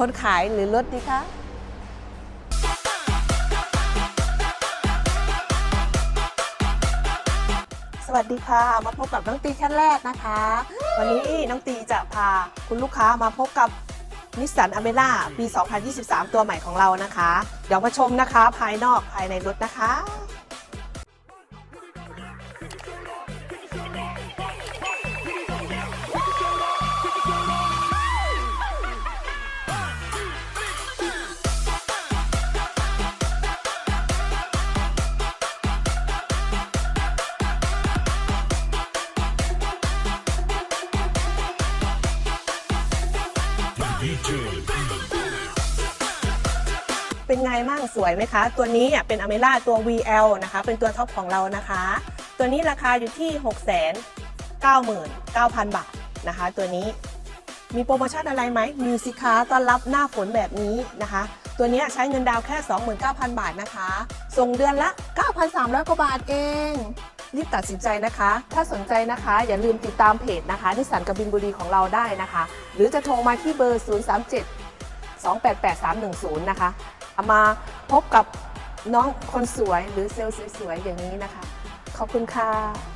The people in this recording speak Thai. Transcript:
คนขายหรือรถดีคะสวัสดีค่ะ มาพบกับน้องตีขั้นแรกนะคะ วันนี้น้องตีจะพาคุณลูกค้ามาพบกับนิสสันอเมร่าปี 2023 ตัวใหม่ของเรานะคะ เดี๋ยวมาชมนะคะ ภายนอกภายในรถนะคะ เป็นไงมั่งสวยไหมคะ ตัวนี้เป็นอเมร่าตัว VL นะคะ เป็นตัวท็อปของเรานะคะ ตัวนี้ราคาอยู่ที่ 6 9 9 0 0 0 บาทนะคะ ตัวนี้มีโปรโมชั่นอะไรไหม มีสิคะต้อนรับหน้าฝนแบบนี้นะคะ ตัวนี้ใช้เงินดาวแค่ 29,000 บาทนะคะ ส่งเดือนละ 9,300 กว่าบาทเอง รีบตัดสินใจนะคะ ถ้าสนใจนะคะ อย่าลืมติดตามเพจนะคะนิสสันกบินบุรีของเราได้นะคะ หรือจะโทรมาที่เบอร์ 037 288310 นะคะ มาพบกับน้องคนสวยหรือเซลล์สวยๆอย่างนี้นะคะ ขอบคุณค่ะ